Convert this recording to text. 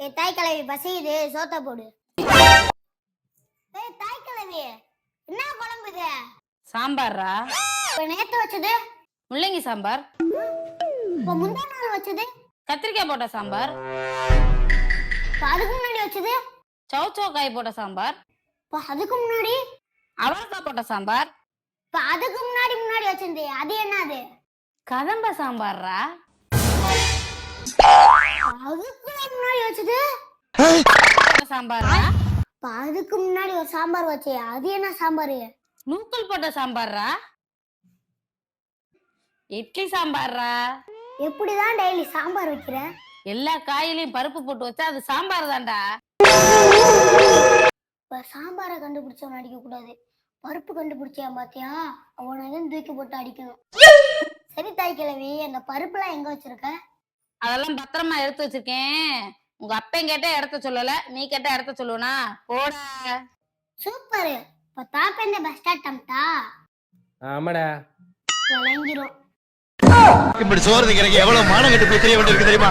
ஏய் தாய் கிழவி பசியுது சோத்த போடு. ஏய் தாய் கிழவி என்ன குழம்பு இது? சாம்பாரா இப்ப நேத்து வச்சது. முள்ளங்கி சாம்பார். இப்ப முந்தா நாள் வச்சது. கத்திரிக்காய் போட்ட சாம்பார். இப்ப அதுக்கு முன்னாடி வச்சது. சௌச்சோ காய் போட்ட சாம்பார். இப்ப அதுக்கு முன்னாடி. அவரைக்காய் போட்ட சாம்பார். இப்ப அதுக்கு முன்னாடி முன்னாடி வச்சிருந்தே. அது என்னது கதம்ப சாம்பாரா போட்ட சாம்பாரா? அதுக்கு முன்னாடி ஒரு சாம்பார் வச்சே அது என்ன சாம்பார்? நூக்கல் போட்ட சாம்பாரா இட்லி சாம்பாரா எப்படிதான் டெய்லி சாம்பார் வைக்கிற? எல்லா காயிலையும் பருப்பு போட்டு வச்சா அது சாம்பார் தான்டா. இப்ப சாம்பாரை கண்டுபிடிச்சவன் அடிக்க கூடாது. பருப்பு கண்டுபிடிச்சியா பாத்தியா? அவனை தான் தூக்கி போட்டு அடிக்கணும். சரி தாய் கிழவி அந்த பருப்புலாம் எங்க வச்சிருக்க? அதெல்லாம் பத்திரமா எடுத்து வச்சிருக்கேன். உங்க அப்பன் கேட்ட இடத்த சொல்லல நீ கேட்ட இடத்த சொல்லுவனா போட. சூப்பர். இப்ப தாப்பேந்த பஸ் ஸ்டார்ட் தம்டா ஆமாடா. விளங்கிரும். இப்படி சோறு திங்கிறக்கு எவ்வளவு மானம் கட்டு போய் தெரிய வேண்டியிருக்கு தெரியுமா?